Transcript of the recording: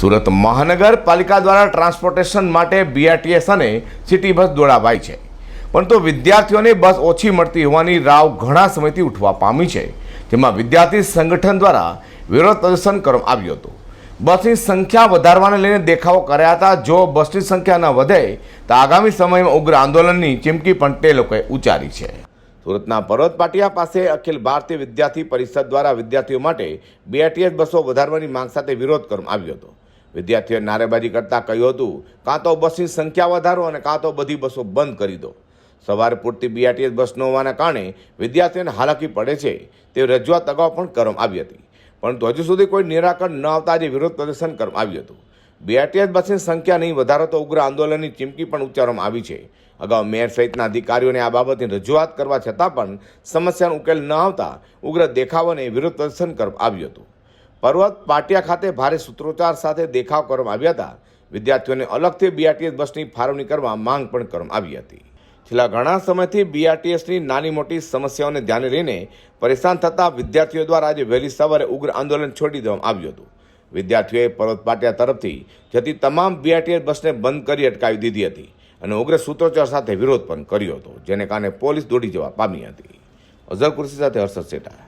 સુરત મહાનગરપાલિકા દ્વારા ટ્રાન્સપોર્ટેશન માટે બીઆરટીએસ અને સિટી બસ દોડાવાઈ છે. પરંતુ વિદ્યાર્થીઓને બસ ઓછી મળતી હોવાની રાવ ઘણા સમયથી ઉઠવા પામી છે. જેમાં વિદ્યાર્થી સંગઠન દ્વારા વિરોધ પ્રદર્શન કરવામાં આવ્યું હતું. બસની સંખ્યા વધારવાને લઈને દેખાવો કર્યા હતા. જો બસની સંખ્યા ન વધે, તો આગામી સમયમાં ઉગ્ર આંદોલનની ચીમકી પણ તે લોકોએ ઉચ્ચારી છે. સુરતના પર્વત પાટિયા પાસે અખિલ ભારતીય વિદ્યાર્થી પરિષદ દ્વારા વિદ્યાર્થીઓ માટે બીઆરટીએસ બસો વધારવાની માંગ સાથે વિરોધ કરવામાં આવ્યો હતો. વિદ્યાર્થીઓએ નારેબાજી કરતાં કહ્યું હતું, કાં તો બસની સંખ્યા વધારો અને કાં તો બધી બસો બંધ કરી દો. સવારે પૂરતી બીઆરટીએસ બસ ન હોવાના કારણે વિદ્યાર્થીઓને હાલાકી પડે છે. તે રજૂઆત અગાઉ પણ કરવામાં આવી હતી. પરંતુ હજુ સુધી કોઈ નિરાકરણ ન આવતા આજે વિરોધ પ્રદર્શન કરવામાં આવ્યું હતું. બીઆરટીએસ બસની સંખ્યા નહીં વધારો તો ઉગ્ર આંદોલનની ચીમકી પણ ઉચ્ચારવામાં આવી છે. અગાઉ મેયર સહિતના અધિકારીઓને આ બાબતની રજૂઆત કરવા છતાં પણ સમસ્યાનો ઉકેલ ન આવતા ઉગ્ર દેખાવોને વિરોધ પ્રદર્શન કરવામાં આવ્યું હતું. પર્વત પાટિયા ખાતે ભારે સૂત્રોચ્ચાર સાથે દેખાવ કરવામાં આવ્યા હતા. વિદ્યાર્થીઓને અલગથી બીઆરટીએસ બસની ફાળવણી કરવા માંગ પણ કરવામાં આવી હતી. છેલ્લા ઘણા સમયથી બીઆરટીએસની નાની મોટી સમસ્યાઓને ધ્યાને લઈને પરેશાન થતા વિદ્યાર્થીઓ દ્વારા આજે વહેલી સવારે ઉગ્ર આંદોલન છોડી દેવામાં આવ્યું હતું. વિદ્યાર્થીઓએ પર્વત પાટિયા તરફથી જતી તમામ બીઆરટીએસ બસને બંધ કરી અટકાવી દીધી હતી અને ઉગ્ર સૂત્રોચ્ચાર સાથે વિરોધ પણ કર્યો હતો, જેને કારણે પોલીસ દોડી જવા પામી હતી. અઝર કુર્સી સાથે હર્ષદ શેઠા.